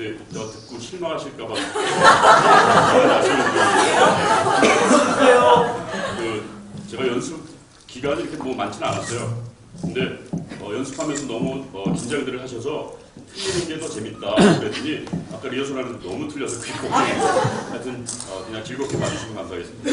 근데 저 듣고 실망하실까봐 그 제가 연습 기간이 이렇게 뭐 많지는 않았어요. 근데 어, 연습하면서 너무 어, 긴장들을 하셔서 틀리는 게 더 재밌다 그랬더니 아까 리허설하는데 너무 틀려서 그게 걱정이 하여튼 어, 그냥 즐겁게 봐주시면 감사하겠습니다.